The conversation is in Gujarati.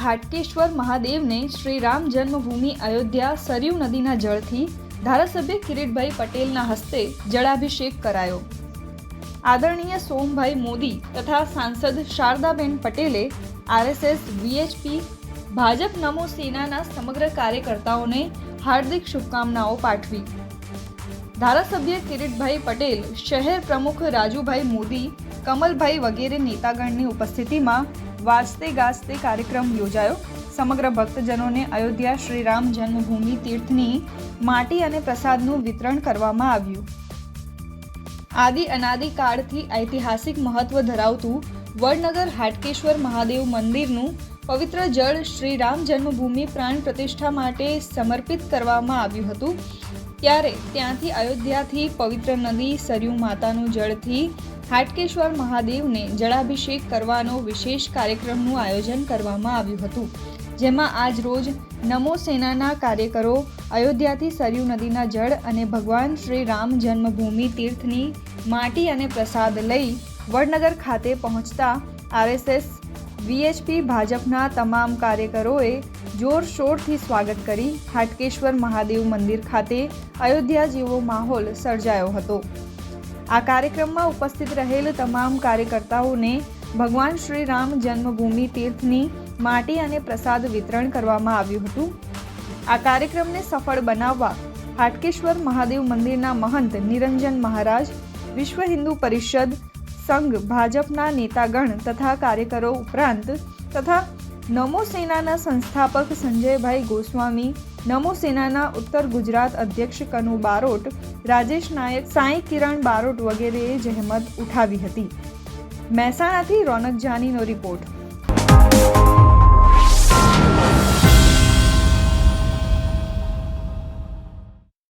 હાટકેશ્વર મહાદેવને શ્રી રામ જન્મભૂમિ અયોધ્યા સરયુ નદીના જળથી ધારાસભ્ય કિરીટભાઈ પટેલના હસ્તે જળાભિષેક કરાયો. આદરણીય સોમભાઈ મોદી તથા સાંસદ શારદાબેન પટેલે આરએસએસ, વીએચપી, ભાજપ નમો સેનાના સમગ્ર કાર્યકર્તાઓને હાર્દિક શુભકામનાઓ પાઠવી. ધારાસભ્ય કિરીટભાઈ પટેલ, શહેર પ્રમુખ રાજુભાઈ મોદી, કમલભાઈ વગેરે નેતાગણની ઉપસ્થિતિમાં વાજતે ગાજતે કાર્યક્રમ યોજાયો. સમગ્ર ભક્તજનોને અયોધ્યા શ્રીરામ જન્મભૂમિ તીર્થની માટી અને પ્રસાદનું વિતરણ કરવામાં આવ્યું. આદિ અનાદિ કાળથી ઐતિહાસિક મહત્વ ધરાવતું વડનગર હાટકેશ્વર મહાદેવ મંદિરનું પવિત્ર જળ શ્રી રામ જન્મભૂમિ પ્રાણ પ્રતિષ્ઠા માટે સમર્પિત કરવામાં આવ્યું હતું. ત્યારે ત્યાંથી અયોધ્યાથી પવિત્ર નદી સરયુ માતાનું જળથી હાટકેશ્વર મહાદેવને જળાભિષેક કરવાનો વિશેષ કાર્યક્રમનું આયોજન કરવામાં આવ્યું હતું, જેમાં આજ રોજ નમો સેનાના કાર્યકરો, અયોધ્યાથી સરયુ નદીના જળ અને ભગવાન શ્રી રામ જન્મભૂમિ તીર્થની માટી અને પ્રસાદ લઈ વડનગર ખાતે પહોંચતા આરએસએસ, વીએચપી, ભાજપના તમામ કાર્યકરોએ જોરશોરથી સ્વાગત કરી હાટકેશ્વર મહાદેવ મંદિર ખાતે અયોધ્યા જેવો માહોલ સર્જાયો હતો. આ કાર્યક્રમમાં ઉપસ્થિત રહેલ તમામ કાર્યકર્તાઓને ભગવાન શ્રી રામ જન્મભૂમિ તીર્થની માટી અને પ્રસાદ વિતરણ કરવામાં આવ્યું હતું. આ કાર્યક્રમને સફળ બનાવવા હાટકેશ્વર મહાદેવ મંદિરના મહંત નિરંજન મહારાજ, વિશ્વ હિન્દુ પરિષદ, સંઘ, ભાજપના નેતાગણ તથા કાર્યકરો ઉપરાંત તથા નમો સેનાના સંસ્થાપક સંજયભાઈ ગોસ્વામી, નમો સેનાના ઉત્તર ગુજરાત અધ્યક્ષ કનુ બારોટ, રાજેશ નાયક, સાંઈ કિરણ બારોટ વગેરેએ જહેમત ઉઠાવી હતી. મહેસાણાથી રોનક જાનીનો રિપોર્ટ.